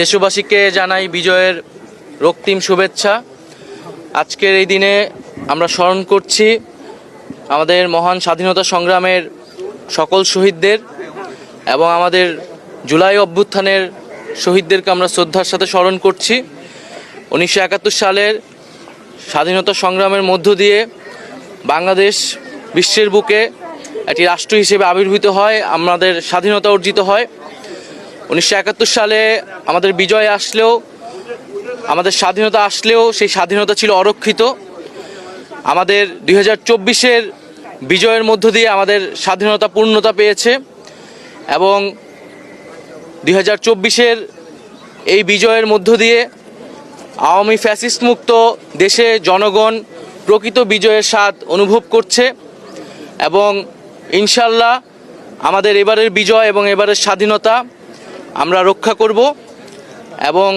দেশবাসীকে জানাই বিজয়ের রক্তিম শুভেচ্ছা। আজকের এই দিনে আমরা স্মরণ করছি আমাদের মহান স্বাধীনতা সংগ্রামের সকল শহীদদের এবং আমাদের জুলাই অভ্যুত্থানের শহীদদেরকে আমরা শ্রদ্ধার সাথে স্মরণ করছি। উনিশশো একাত্তর সালের স্বাধীনতা সংগ্রামের মধ্য দিয়ে বাংলাদেশ বিশ্বের বুকে একটি রাষ্ট্র হিসেবে আবির্ভূত হয়, আমাদের স্বাধীনতা অর্জিত হয়। উনিশশো একাত্তর সালে আমাদের বিজয় আসলেও, আমাদের স্বাধীনতা আসলেও সেই স্বাধীনতা ছিল অরক্ষিত। আমাদের দুই হাজার চব্বিশের বিজয়ের মধ্য দিয়ে আমাদের স্বাধীনতা পূর্ণতা পেয়েছে এবং দুই হাজার চব্বিশের এই বিজয়ের মধ্য দিয়ে আওয়ামী ফ্যাসিস্ট মুক্ত দেশে জনগণ প্রকৃত বিজয়ের স্বাদ অনুভব করছে এবং ইনশাল্লাহ আমাদের এবারের বিজয় এবং এবারের স্বাধীনতা আমরা রক্ষা করব এবং